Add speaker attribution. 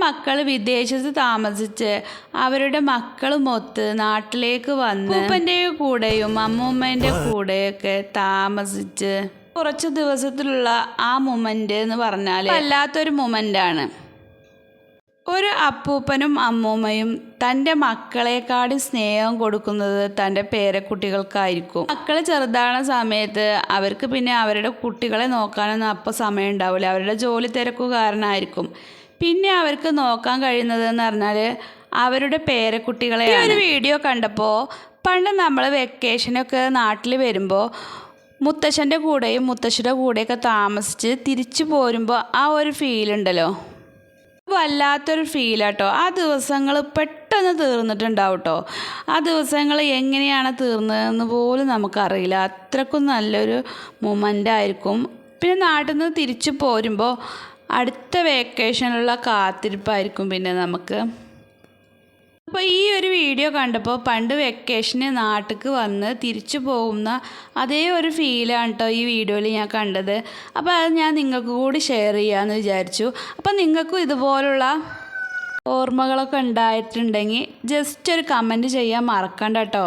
Speaker 1: മക്കൾ വിദേശത്ത് താമസിച്ച് അവരുടെ മക്കളുമൊത്ത് നാട്ടിലേക്ക് വന്ന് ഉപ്പന്റെ കൂടെയും അമ്മൂമ്മേന്റെ കൂടെയൊക്കെ താമസിച്ച് കുറച്ച് ദിവസത്തിലുള്ള ആ മൊമെന്റ് എന്ന് പറഞ്ഞാൽ വല്ലാത്തൊരു മൊമെന്റാണ്. ഒരു അപ്പൂപ്പനും അമ്മൂമ്മയും തന്റെ മക്കളെക്കാളും സ്നേഹം കൊടുക്കുന്നത് തന്റെ പേരക്കുട്ടികൾക്കായിരിക്കും. മക്കൾ ചെറുതാണ സമയത്ത് അവർക്ക് പിന്നെ അവരുടെ കുട്ടികളെ നോക്കാനൊന്നും അപ്പോൾ സമയം ഉണ്ടാവില്ല. അവരുടെ ജോലി തിരക്കു കാരണമായിരിക്കും പിന്നെ അവർക്ക് നോക്കാൻ കഴിയുന്നത് എന്ന് പറഞ്ഞാൽ അവരുടെ പേരക്കുട്ടികളെ ഈ ഒരു വീഡിയോ കണ്ടപ്പോൾ പണ്ട് നമ്മൾ വെക്കേഷനൊക്കെ നാട്ടിൽ വരുമ്പോൾ മുത്തശ്ശന്റെ കൂടെയും മുത്തശ്ശിയുടെ കൂടെയൊക്കെ താമസിച്ച് തിരിച്ചു പോരുമ്പോൾ ആ ഒരു ഫീൽ ഉണ്ടല്ലോ? വല്ലാത്തൊരു ഫീലാട്ടോ ആ ദിവസങ്ങൾ പെട്ടെന്ന് തീർന്നിട്ടുണ്ടാവും കേട്ടോ ആ ദിവസങ്ങൾ എങ്ങനെയാണ് തീർന്നതെന്ന് പോലും നമുക്കറിയില്ല. അത്രക്കും നല്ലൊരു മൊമെന്റ് ആയിരിക്കും. പിന്നെ നാട്ടിൽ നിന്ന് തിരിച്ചു പോരുമ്പോൾ അടുത്ത വെക്കേഷനുള്ള കാത്തിരിപ്പായിരിക്കും പിന്നെ നമുക്ക്. അപ്പോൾ ഈ ഒരു വീഡിയോ കണ്ടപ്പോൾ പണ്ട് വെക്കേഷന് നാട്ടിലേക്ക് വന്ന് തിരിച്ചു പോകുന്ന അതേ ഒരു ഫീലാണ് കേട്ടോ ഈ വീഡിയോയിൽ ഞാൻ കണ്ടത്. അപ്പോൾ അത് ഞാൻ നിങ്ങൾക്ക് കൂടി ഷെയർ ചെയ്യാമെന്ന് വിചാരിച്ചു. അപ്പോൾ നിങ്ങൾക്കും ഇതുപോലുള്ള ഓർമ്മകളൊക്കെ ഉണ്ടായിട്ടുണ്ടെങ്കിൽ ജസ്റ്റ് ഒരു കമന്റ് ചെയ്യാൻ മറക്കണ്ട കേട്ടോ